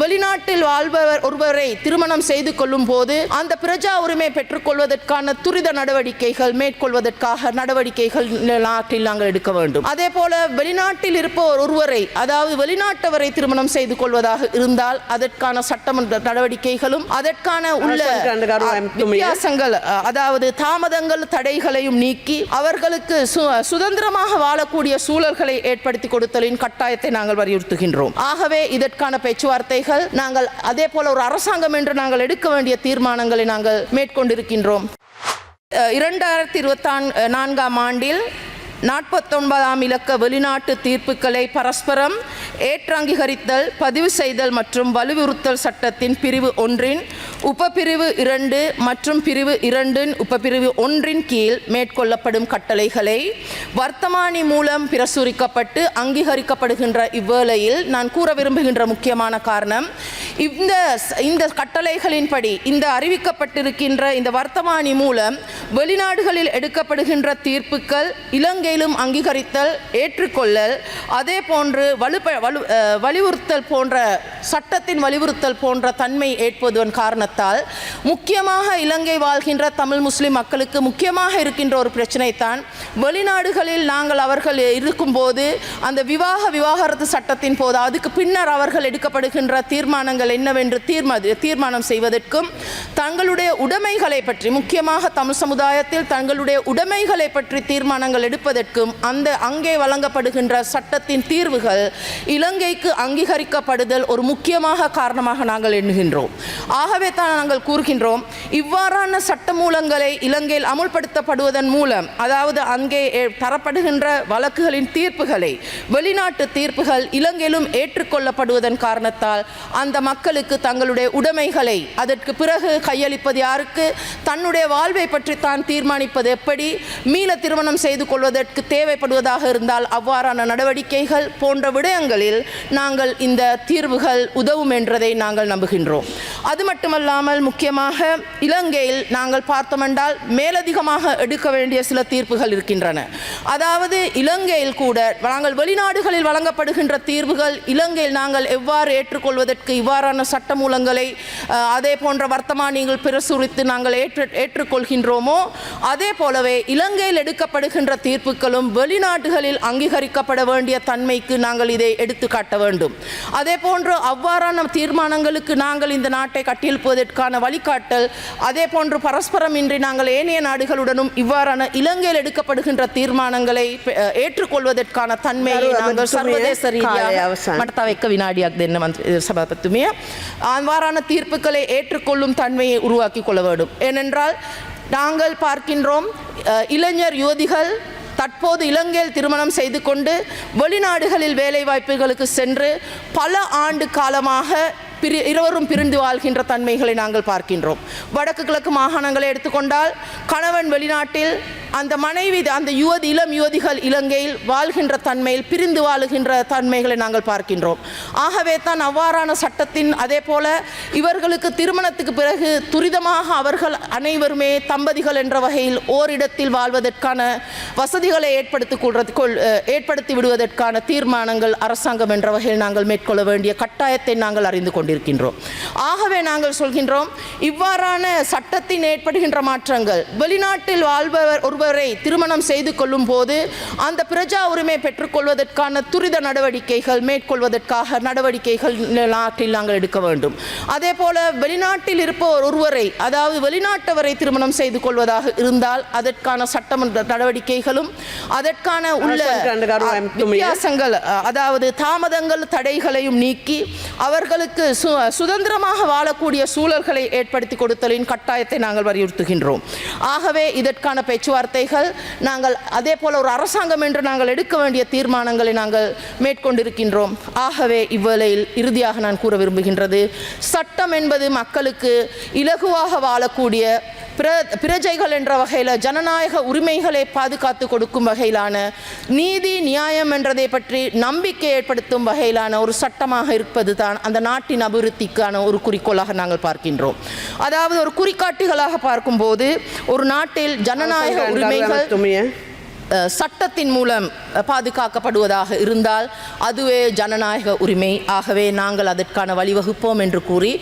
வெளிநாட்டில் வாழ்பவர் ஒருவரை திருமணம் செய்து கொள்ளும் போது அந்த பிரஜா உரிமை பெற்றுக்கொள்வதற்கான துரித நடவடிக்கைகள் மேற்கொள்வதற்காக நடவடிக்கைகள் நாட்டில் நாங்கள் எடுக்க வேண்டும் அதே போல வெளிநாட்டில் இருப்பவர் ஒருவரை அதாவது வெளிநாட்டவரை திருமணம் செய்து கொள்வதாக இருந்தால் அதற்கான சட்டமன்ற நடவடிக்கைகளும் அதற்கான உள்ள. வித்தியாசங்கள் அதாவது தாமதங்கள் தடைகளையும் நீக்கி அவர்களுக்கு சுதந்திரமாக வாழக்கூடிய சூழல்களை ஏற்படுத்தி கொடுத்தலின் கட்டாயத்தை நாங்கள் வலியுறுத்துகின்றோம் ஆகவே இதற்கான பேச்சுவார்த்தைகள் நாங்கள் அதே போல ஒரு அரசாங்கம் என்று நாங்கள் எடுக்க வேண்டிய தீர்மானங்களை நாங்கள் மேற்கொண்டிருக்கின்றோம். இரண்டாயிரத்தி இருபத்தான் நான்காம் ஆண்டில் நாற்பத்தொன்பதாம் இலக்க வெளிநாட்டு தீர்ப்புகளை பரஸ்பரம் ஏற்றங்கீகரித்தல் பதிவு செய்தல் மற்றும் வலுவுறுத்தல் சட்டத்தின் பிரிவு ஒன்றின் உப்பப்பிரிவு இரண்டு மற்றும் பிரிவு இரண்டின் உபபிரிவு ஒன்றின் கீழ் மேற்கொள்ளப்படும் கட்டளைகளை வர்த்தமானி மூலம் பிரசுரிக்கப்பட்டு அங்கீகரிக்கப்படுகின்ற இவ்வேளையில் நான் கூற விரும்புகின்ற முக்கியமான காரணம் இந்த இந்த கட்டளைகளின்படி இந்த அறிவிக்கப்பட்டிருக்கின்ற இந்த வர்த்தமானி மூலம் வெளிநாடுகளில் எடுக்கப்படுகின்ற தீர்ப்புக்கள் இலங்கையிலும் அங்கீகரித்தல் ஏற்றுக்கொள்ளல் அதே போன்று வலுப்ப வலு வலியுறுத்தல் போன்ற சட்டத்தின் வலியுறுத்தல் போன்ற தன்மை ஏற்படுவதன் காரணத்தால் முக்கியமாக இலங்கை வாழ்கின்ற தமிழ் முஸ்லிம் மக்களுக்கு முக்கியமாக இருக்கின்ற ஒரு பிரச்சனை தான் வெளிநாடுகளில் நாங்கள் அவர்கள் இருக்கும்போது அந்த விவாக விவாகரத்து சட்டத்தின் போது அதுக்கு பின்னர் அவர்கள் எடுக்கப்படுகின்ற தீர்மானங்கள் என்னவென்று தீர்மா தீர்மானம் செய்வதற்கும் தங்களுடைய உடைமைகளை பற்றி முக்கியமாக தமிழ் சமுதாயத்தில் தங்களுடைய உடைமைகளை பற்றி தீர்மானங்கள் எடுப்பதற்கும் அந்த அங்கே வழங்கப்படுகின்ற சட்டத்தின் தீர்வுகள் இலங்கைக்கு அங்கீகரிக்கப்படுதல் ஒரு முக்கியமாக காரணமாக நாங்கள் எண்ணுகின்றோம். ஆகவே தான் நாங்கள் கூறுகின்றோம் இவ்வாறான சட்ட மூலங்களை இலங்கையில் அமுல்படுத்தப்படுவதன் மூலம் அதாவது அங்கே தரப்படுகின்ற வழக்குகளின் தீர்ப்புகளை வெளிநாட்டு தீர்ப்புகள் இலங்கையிலும் ஏற்றுக்கொள்ளப்படுவதன் காரணத்தால் அந்த மக்களுக்கு தங்களுடைய உடைமைகளை அதற்கு பிறகு கையளிப்பது யாருக்கு? தன்னுடைய வாழ்வை பற்றி தான் தீர்மானிப்பது எப்படி? மீள திருமணம் செய்து கொள்வதற்கு தேவைப்படுவதாக இருந்தால் அவ்வாறான நடவடிக்கைகள் போன்ற விடயங்களில் நாங்கள் இந்த தீர்வுகள் உதவும் என்றதை நாங்கள் நம்புகின்றோம். அது மட்டுமல்லாமல் முக்கியமாக இலங்கையில் நாங்கள் பார்த்தோமென்றால் மேலதிகமாக எடுக்க வேண்டிய சில தீர்ப்புகள் இருக்கின்றன. அதாவது இலங்கையில் கூட நாங்கள் வெளிநாடுகளில் வழங்கப்படுகின்ற தீர்வுகள் இலங்கையில் நாங்கள் எவ்வாறு ஏற்றுக்கொள்வதற்கு இவ்வாறான சட்டமூலங்களை அதே போன்ற வர்த்தமானிகள் பிரசுரித்து நாங்கள் ஏற்று ஏற்றுக்கொள்கின்றோமோ அதே போலவே இலங்கையில் எடுக்கப்படுகின்ற தீர்ப்புகளும் வெளிநாடுகளில் அங்கீகரிக்கப்பட வேண்டிய தன்மைக்கு நாங்கள் இதை எடுத்து காட்ட வேண்டும். அதே போன்று அவ்வாறான தீர்மானங்களுக்கு நாங்கள் இந்த நாட்டை கட்டியெழுப்புவதற்கான வழிகாட்டல் அதே போன்று பரஸ்பரம் இன்றி நாங்கள் ஏனைய நாடுகளுடனும் இவ்வாறான இலங்கையில் எடுக்கப்படுகின்ற தீர்மானங்களை ஏற்றுக்கொள்வதற்கான தன்மையை நாங்கள் சர்வதேச ரீதியாக மட்டத்தா வைக்க வினாடியாக என்ன சபாபத்துமே அவ்வாறான தீர்ப்புகளை ஏற்றுக்கொள்ளும் தன்மையை உருவாக்கி கொள்ள வேண்டும். ஏனென்றால் நாங்கள் பார்க்கின்றோம் இளைஞர் யுவதிகள் தற்போது இலங்கையில் திருமணம் செய்து கொண்டு வெளிநாடுகளில் வேலைவாய்ப்புகளுக்கு சென்று பல ஆண்டு காலமாக பிரி இருவரும் பிரிந்து வாழ்கின்ற தன்மைகளை நாங்கள் பார்க்கின்றோம். வடக்கு கிழக்கு மாகாணங்களை எடுத்துக்கொண்டால் கணவன் வெளிநாட்டில் அந்த மனைவி அந்த யுவதி இளம் யுவதிகள் இலங்கையில் வாழ்கின்ற தன்மையில் பிரிந்து வாழுகின்ற தன்மைகளை நாங்கள் பார்க்கின்றோம். ஆகவே தான் அவ்வாறான சட்டத்தின் அதே போல இவர்களுக்கு திருமணத்துக்கு பிறகு துரிதமாக அவர்கள் அனைவருமே தம்பதிகள் என்ற வகையில் ஓரிடத்தில் வாழ்வதற்கான வசதிகளை ஏற்படுத்தி கொள்வது கொள் ஏற்படுத்தி விடுவதற்கான தீர்மானங்கள் அரசாங்கம் என்ற வகையில் நாங்கள் மேற்கொள்ள வேண்டிய கட்டாயத்தை நாங்கள் அறிந்து கொண்டிருக்கின்றோம் ஆகவே நாங்கள் சொல்கின்றோம் இவ்வாறான சட்டத்தின் ஏற்படுகின்ற மாற்றங்கள் வெளிநாட்டில் வாழ்பவர் ஒருவரை திருமணம் செய்து கொள்ளும் போது அந்த பிரஜா உரிமை பெற்றுக்கொள்வதற்கான துரித நடவடிக்கைகள் மேற்கொள்வதற்காக நடவடிக்கைகள் நாட்டில் நாங்கள் எடுக்க வேண்டும் அதே போல வெளிநாட்டில் இருப்பவர் ஒருவரை அதாவது வெளிநாட்டவரை திருமணம் செய்து கொள்வதாக இருந்தால் அதற்கான சட்டமன்ற நடவடிக்கைகளும் அதற்கான உள்ள. வித்தியாசங்கள் அதாவது தாமதங்கள் தடைகளையும் நீக்கி அவர்களுக்கு சு சுதந்திரமாக வாழக்கூடிய சூழல்களை ஏற்படுத்தி கொடுத்தலின் கட்டாயத்தை நாங்கள் வலியுறுத்துகின்றோம். ஆகவே இதற்கான பேச்சுவார்த்தைகள் நாங்கள் அதே போல் ஒரு அரசாங்கம் என்று நாங்கள் எடுக்க வேண்டிய தீர்மானங்களை நாங்கள் மேற்கொண்டிருக்கின்றோம். ஆகவே இவ்வேளையில் இறுதியாக நான் கூற விரும்புகின்றது சட்டம் என்பது மக்களுக்கு இலகுவாக வாழக்கூடிய பிர பிரஜைகள் என்ற வகையில் ஜனநாயக உரிமைகளை பாதுகாத்து கொடுக்கும் வகையிலான நீதி நியாயம் என்றதை பற்றி நம்பிக்கை ஏற்படுத்தும் வகையிலான ஒரு சட்டமாக இருப்பது தான் அந்த நாட்டின் அபிவிருத்திக்கான ஒரு குறிக்கோளாக நாங்கள் பார்க்கின்றோம். அதாவது ஒரு குறிக்காட்டுகளாக பார்க்கும்போது ஒரு நாட்டில் ஜனநாயக உரிமைகள் சட்டத்தின் மூலம் பாதுகாக்கப்படுவதாக இருந்தால் அதுவே ஜனநாயக உரிமை. ஆகவே நாங்கள் அதற்கான வழிவகுப்போம் என்று கூறி